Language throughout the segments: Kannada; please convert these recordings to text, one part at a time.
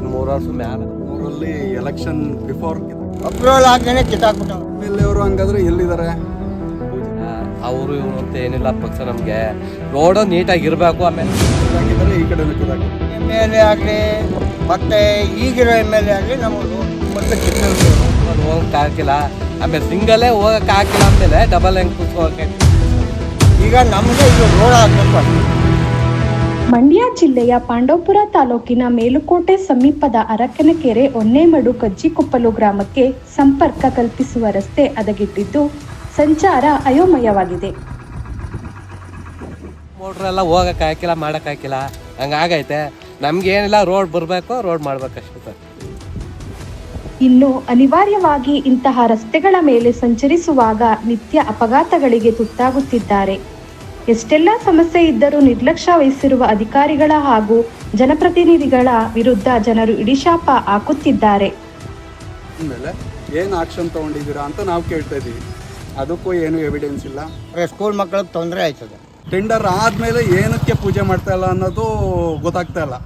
ಐದು ಮೂರು ವರ್ಷ ಮ್ಯಾಲ. ಊರಲ್ಲಿ ಎಲೆಕ್ಷನ್ ಬಿಫೋರ್ ಅಪ್ರೂವಲ್ ಆದ್ಮೇಲೆ ಕಿತ್ತಾಕ್ಬಿಟ್ಟು ಇಲ್ಲಿ ಅವರು ಹಂಗಾದ್ರೆ ಎಲ್ಲಿದ್ದಾರೆ? ಅವರು ಇವರು ಅಂತ ಏನಿಲ್ಲ ಪಕ್ಷ ನಮಗೆ. ರೋಡ್ ನೀಟಾಗಿ ಇರಬೇಕು ಆಮೇಲೆ. ಈ ಕಡೆ ಕಿತ್ತಾಕಿ ಎಂ ಎಲ್ ಎ ಆಗಲಿ ಮತ್ತೆ ಈಗಿರೋ ಎಂ ಎಲ್ ಎ ಆಗಲಿ ನಮ್ಮ ಮತ್ತೆ ಕಿತ್ತೂರು ಹೋಗಕ್ಕೆ ಆಗಿಲ್ಲ ಆಮೇಲೆ ಸಿಂಗಲೇ ಹೋಗಕ್ಕೆ ಆಗಿಲ್ಲ ಅಂದಮೇಲೆ ಡಬಲ್ ಹೆಂಗೆ ಕೂತ್ಕೋಕೆ ಈಗ ನಮಗೆ ಇದು ರೋಡ್ ಆಗಬೇಕು ಮಂಡ್ಯ ಜಿಲ್ಲೆಯ ಪಾಂಡವಪುರ ತಾಲೂಕಿನ ಮೇಲುಕೋಟೆ ಸಮೀಪದ ಅರಕನಕೆರೆ ಒನ್ನೇಮಡು ಕಜ್ಜಿಕೊಪ್ಪಲು ಗ್ರಾಮಕ್ಕೆ ಸಂಪರ್ಕ ಕಲ್ಪಿಸುವ ರಸ್ತೆ ಹದಗೆಟ್ಟಿದ್ದು ಸಂಚಾರ ಅಯೋಮಯವಾಗಿದೆ. ಮೋಟ್ರೆಲ್ಲ ಹೋಗಕ್ಕೆ ಹಾಕಿಲ್ಲ ಮಾಡಕ್ಕೆ ಹಾಕಿಲ್ಲ. ಹಂಗಾಗೈತೆ ನಮ್ಗೆ ಏನಿಲ್ಲ ರೋಡ್ ಬರಬೇಕು ರೋಡ್ ಮಾಡ್ಬೇಕಷ್ಟೇ ಸರ್. ಇನ್ನು ಅನಿವಾರ್ಯವಾಗಿ ಇಂತಹ ರಸ್ತೆಗಳ ಮೇಲೆ ಸಂಚರಿಸುವಾಗ ನಿತ್ಯ ಅಪಘಾತಗಳಿಗೆ ತುತ್ತಾಗುತ್ತಿದ್ದಾರೆ. ಎಷ್ಟೆಲ್ಲ ಸಮಸ್ಯೆ ಇದ್ದರೂ ನಿರ್ಲಕ್ಷ್ಯ ವಹಿಸಿರುವ ಅಧಿಕಾರಿಗಳ ಹಾಗೂ ಜನಪ್ರತಿನಿಧಿಗಳ ವಿರುದ್ಧ ಜನರು ಇಡಿಶಾಪ ಹಾಕುತ್ತಿದ್ದಾರೆ. ಮೇಲೆ ಏನು ಆಕ್ಷನ್ ತಗೊಂಡಿದ್ದೀರಾ ಅಂತ ನಾವು ಕೇಳ್ತಾ ಇದ್ದೀವಿ. ಅದಕ್ಕೂ ಏನು ಎವಿಡೆನ್ಸ್ ಇಲ್ಲ. ಸ್ಕೂಲ್ ಮಕ್ಕಳಿಗೆ ತೊಂದರೆ ಆಯ್ತದೆ. ಟೆಂಡರ್ ಆದಮೇಲೆ ಏನಕ್ಕೆ ಪೂಜೆ ಮಾಡ್ತಾ ಇಲ್ಲ ಅನ್ನೋದು ಗೊತ್ತಾಗ್ತಾ ಇಲ್ಲ.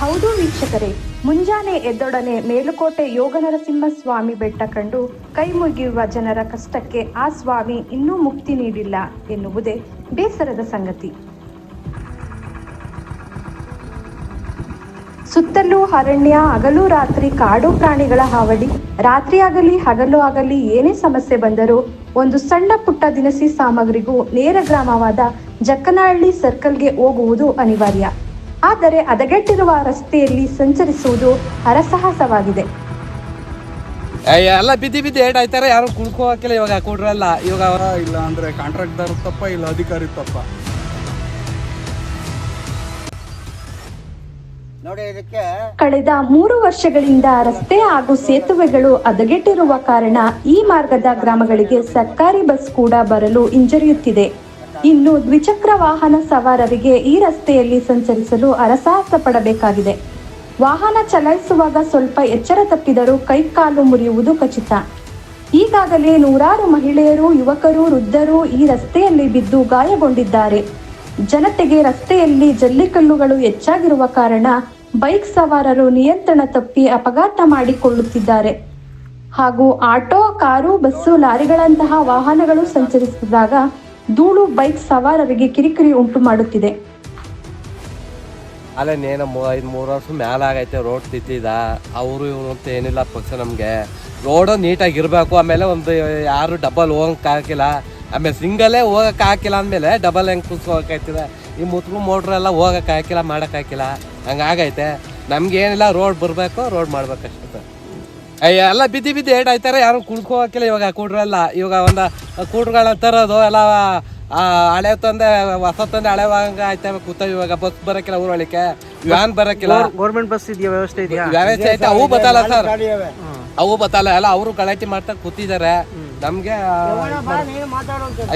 ಹೌದು ವೀಕ್ಷಕರೇ, ಮುಂಜಾನೆ ಎದ್ದೊಡನೆ ಮೇಲುಕೋಟೆ ಯೋಗನರಸಿಂಹ ಸ್ವಾಮಿ ಬೆಟ್ಟ ಕಂಡು ಕೈ ಮುಗಿಯುವ ಜನರ ಕಷ್ಟಕ್ಕೆ ಆ ಸ್ವಾಮಿ ಇನ್ನೂ ಮುಕ್ತಿ ನೀಡಿಲ್ಲ ಎನ್ನುವುದೇ ಬೇಸರದ ಸಂಗತಿ. ಸುತ್ತಲೂ ಅರಣ್ಯ, ಹಗಲು ರಾತ್ರಿ ಕಾಡು ಪ್ರಾಣಿಗಳ ಹಾವಳಿ ರಾತ್ರಿಯಾಗಲಿ ಹಗಲು ಆಗಲಿ ಏನೇ ಸಮಸ್ಯೆ ಬಂದರೂ ಒಂದು ಸಣ್ಣ ಪುಟ್ಟ ದಿನಸಿ ಸಾಮಗ್ರಿಗೂ ನೇರ ಗ್ರಾಮವಾದ ಜಕ್ಕನಹಳ್ಳಿ ಸರ್ಕಲ್ಗೆ ಹೋಗುವುದು ಅನಿವಾರ್ಯ. ಆದರೆ ಹದಗೆಟ್ಟಿರುವ ರಸ್ತೆಯಲ್ಲಿ ಸಂಚರಿಸುವುದು ಹರಸಾಹಸವಾಗಿದೆ ಎಲ್ಲ ಬಿದ್ದಿ ಬಿದ್ದಿ ಏಟ್ ಆಯ್ತಾರೆ ಯಾರು ಕುಳ್ಕೋ ಹಾಕಿಲ್ಲ ಇವಾಗ ಕೊಡ್ರಲ್ಲ. ಇವಾಗ ಅವ್ರ ಇಲ್ಲ ಅಂದ್ರೆ ಕಾಂಟ್ರಾಕ್ಟರ್ ತಪ್ಪ ಇಲ್ಲ ಅಧಿಕಾರಿ ತಪ್ಪ. ನೋಡಿ ಇದಕ್ಕೆ ಕಳೆದ ಮೂರು ವರ್ಷಗಳಿಂದ ರಸ್ತೆ ಹಾಗೂ ಸೇತುವೆಗಳು ಹದಗೆಟ್ಟಿರುವ ಕಾರಣ ಈ ಮಾರ್ಗದ ಗ್ರಾಮಗಳಿಗೆ ಸರ್ಕಾರಿ ಬಸ್ ಕೂಡ ಬರಲು ಹಿಂಜರಿಯುತ್ತಿದೆ. ಇನ್ನು ದ್ವಿಚಕ್ರ ವಾಹನ ಸವಾರರಿಗೆ ಈ ರಸ್ತೆಯಲ್ಲಿ ಸಂಚರಿಸಲು ಅರಸಾಹಸ ಪಡಬೇಕಾಗಿದೆ ವಾಹನ ಚಲಾಯಿಸುವಾಗ ಸ್ವಲ್ಪ ಎಚ್ಚರ ತಪ್ಪಿದರೂ ಕೈಕಾಲು ಮುರಿಯುವುದು ಖಚಿತ. ಈಗಾಗಲೇ ನೂರಾರು ಮಹಿಳೆಯರು, ಯುವಕರು, ವೃದ್ಧರು ಈ ರಸ್ತೆಯಲ್ಲಿ ಬಿದ್ದು ಗಾಯಗೊಂಡಿದ್ದಾರೆ. ಜನತೆಗೆ ರಸ್ತೆಯಲ್ಲಿ ಜಲ್ಲಿಕಲ್ಲುಗಳು ಹೆಚ್ಚಾಗಿರುವ ಕಾರಣ ಬೈಕ್ ಸವಾರರು ನಿಯಂತ್ರಣ ತಪ್ಪಿ ಅಪಘಾತ ಮಾಡಿಕೊಳ್ಳುತ್ತಿದ್ದಾರೆ. ಹಾಗೂ ಆಟೋ, ಕಾರು, ಬಸ್ಸು, ಲಾರಿಗಳಂತಹ ವಾಹನಗಳು ಸಂಚರಿಸಿದಾಗ ಧೂಳು ಬೈಕ್ ಸವಾರರಿಗೆ ಕಿರಿಕಿರಿ ಉಂಟು ಮಾಡುತ್ತಿದೆ. ಅಲ್ಲೇ ಐದು ಮೂರು ವರ್ಷ ಮ್ಯಾಲ ಆಗೈತೆ ರೋಡ್ ತಿದ್ದಿದ. ಅವರು ಇವರು ಅಂತ ಏನಿಲ್ಲ ಪಕ್ಷ ನಮಗೆ. ರೋಡು ನೀಟಾಗಿ ಇರಬೇಕು ಆಮೇಲೆ ಒಂದು ಯಾರು ಡಬಲ್ ಹೋಗಕ್ಕೆ ಆಮೇಲೆ ಸಿಂಗಲೇ ಹೋಗಕ್ಕೆ ಹಾಕಿಲ್ಲ ಅಂದಮೇಲೆ ಡಬಲ್ ಹೆಂಗೆ ಕೂತ್ಕೋಕೆ ಆಯ್ತದೆ ಈ ಮುತ್ಲು ಮೋಟ್ರೆಲ್ಲ ಹೋಗಕ್ಕೆ ಹಾಕಿಲ್ಲ ಮಾಡೋಕ್ಕಾಗಿಲ್ಲ ಹಂಗಾಗೈತೆ ನಮ್ಗೆ ರೋಡ್ ಬರಬೇಕು, ರೋಡ್ ಮಾಡ್ಬೇಕಷ್ಟೇ ಅಯ್ಯ ಎಲ್ಲ ಬಿದ್ದಿ ಬಿದ್ದಿ ಏಟ್ ಆಯ್ತಾರೆ ಯಾರು ಕುಳ್ಕೋ ಹಾಕಿಲ್ಲ ಇವಾಗ ಕೂಡ್ರಲ್ಲ ಇವಾಗ ಒಂದು ಕೂಡ್ಗಳನ್ನ ತರೋದು ಎಲ್ಲ ಹಳೆ ತಂದೆ ಹೊಸ ತಂದೆ ಹಳೆ ವಾಂಗ ಆಯ್ತಾ ಕೂತ ಇವಾಗ. ಬಸ್ ಬರಕ್ಕಿಲ್ಲ ಊರೊಳಕ್ಕೆ ವ್ಯಾನ್ ಬರಕಿಲ್ಲ. ಗೌರ್ಮೆಂಟ್ ಬಸ್ ಇದೆಯಾ ವ್ಯವಸ್ಥೆ ಇದೆಯಾ? ವ್ಯವಸ್ಥೆ ಐತೆ ಅವು ಬತ್ತಲ್ಲ ಸರ್. ಅವು. ಬತ್ತಲ್ಲ ಎಲ್ಲ ಅವರು ಗಲಾಟೆ ಮಾಡ್ತಾ ಕೂತಿದ್ದಾರೆ. ನಮ್ಗೆ.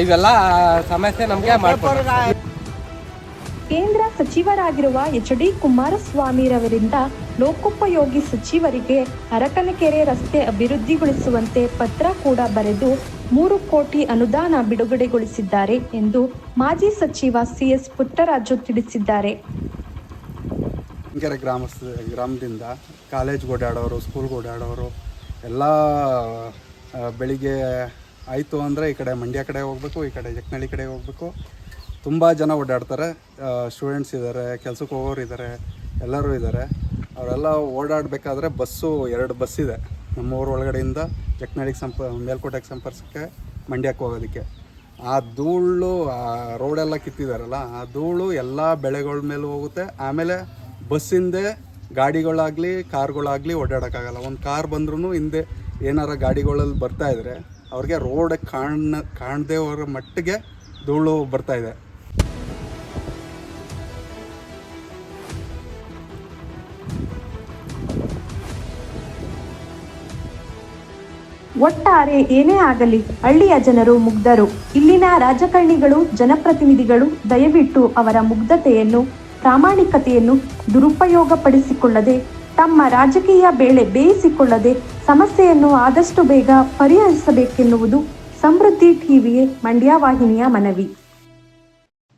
ಇವೆಲ್ಲ ಸಮಸ್ಯೆ ನಮ್ಗೆ ಮಾಡ್ಕೊಡ್ತಾರೆ ಕೇಂದ್ರ ಸಚಿವರಾಗಿರುವ ಎಚ್ ಡಿ ಕುಮಾರಸ್ವಾಮಿರವರಿಂದ ಲೋಕೋಪಯೋಗಿ ಸಚಿವರಿಗೆ ಅರಕನಕೆರೆ ರಸ್ತೆ ಅಭಿವೃದ್ಧಿಗೊಳಿಸುವಂತೆ ಪತ್ರ ಕೂಡ ಬರೆದು ಮೂರು ಕೋಟಿ ಅನುದಾನ ಬಿಡುಗಡೆಗೊಳಿಸಿದ್ದಾರೆ ಎಂದು ಮಾಜಿ ಸಚಿವ ಸಿಎಸ್ ಪುಟ್ಟರಾಜು ತಿಳಿಸಿದ್ದಾರೆ. ಗ್ರಾಮಸ್ಥ, ಗ್ರಾಮದಿಂದ ಕಾಲೇಜ್ ಓಡಾಡೋರು ಸ್ಕೂಲ್ ಓಡಾಡೋರು, ಎಲ್ಲ ಬೆಳಿಗ್ಗೆ ಆಯಿತು ಅಂದರೆ ಈ ಕಡೆ ಮಂಡ್ಯ ಕಡೆ ಹೋಗ್ಬೇಕು, ಈ ಕಡೆ ಜಕ್ನಳ್ಳಿ ಕಡೆ ಹೋಗ್ಬೇಕು. ತುಂಬ ಜನ ಓಡಾಡ್ತಾರೆ. ಸ್ಟೂಡೆಂಟ್ಸ್ ಇದ್ದಾರೆ ಕೆಲಸಕ್ಕೆ ಹೋಗೋರು ಇದ್ದಾರೆ ಎಲ್ಲರೂ ಇದ್ದಾರೆ ಅವರೆಲ್ಲ ಓಡಾಡಬೇಕಾದ್ರೆ ಬಸ್ಸು, ಎರಡು ಬಸ್ ಇದೆ. ನಮ್ಮ ಊರ ಒಳಗಡೆಯಿಂದ ಜಕ್ನಳ್ಳಿಗೆ ಸಂಪ, ಮೇಲ್ಕೋಟೆಗೆ ಸಂಪರ್ಕಕ್ಕೆ ಮಂಡ್ಯಕ್ಕೆ ಹೋಗೋದಕ್ಕೆ. ಆ ಧೂಳು, ಆ ರೋಡೆಲ್ಲ ಕಿತ್ತಿದಾರಲ್ಲ, ಆ ಧೂಳು ಎಲ್ಲ ಬೆಳೆಗಳ ಮೇಲೆ ಹೋಗುತ್ತೆ. ಆಮೇಲೆ ಬಸ್ಸಿಂದೆ ಗಾಡಿಗಳಾಗಲಿ, ಕಾರ್ಗಳಾಗಲಿ ಓಡಾಡೋಕ್ಕಾಗಲ್ಲ. ಒಂದು ಕಾರ್ ಬಂದ್ರೂ ಹಿಂದೆ ಏನಾರ ಗಾಡಿಗಳಲ್ಲಿ ಬರ್ತಾ ಇದ್ರೆ, ಅವ್ರಿಗೆ ರೋಡ್ ಕಾಣ ಕಾಣದೇ ಹೋರೋ ಮಟ್ಟಿಗೆ ಧೂಳು ಬರ್ತಾ ಒಟ್ಟಾರೆ ಏನೇ ಆಗಲಿ ಹಳ್ಳಿಯ ಜನರು ಮುಗ್ಧರು. ಇಲ್ಲಿನ ರಾಜಕಾರಣಿಗಳು, ಜನಪ್ರತಿನಿಧಿಗಳು ದಯವಿಟ್ಟು ಅವರ ಮುಗ್ಧತೆಯನ್ನು, ಪ್ರಾಮಾಣಿಕತೆಯನ್ನು ದುರುಪಯೋಗಪಡಿಸಿಕೊಳ್ಳದೆ, ತಮ್ಮ ರಾಜಕೀಯ ಬೇಳೆ ಬೇಯಿಸಿಕೊಳ್ಳದೆ ಸಮಸ್ಯೆಯನ್ನು ಆದಷ್ಟು ಬೇಗ ಪರಿಹರಿಸಬೇಕೆನ್ನುವುದು ಸಮೃದ್ಧಿ ಟಿವಿಯ ಮಂಡ್ಯ ವಾಹಿನಿಯ ಮನವಿ.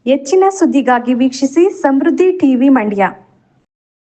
ಹೆಚ್ಚಿನ ಸುದ್ದಿಗಾಗಿ ವೀಕ್ಷಿಸಿ ಸಮೃದ್ಧಿ ಟಿವಿ ಮಂಡ್ಯ.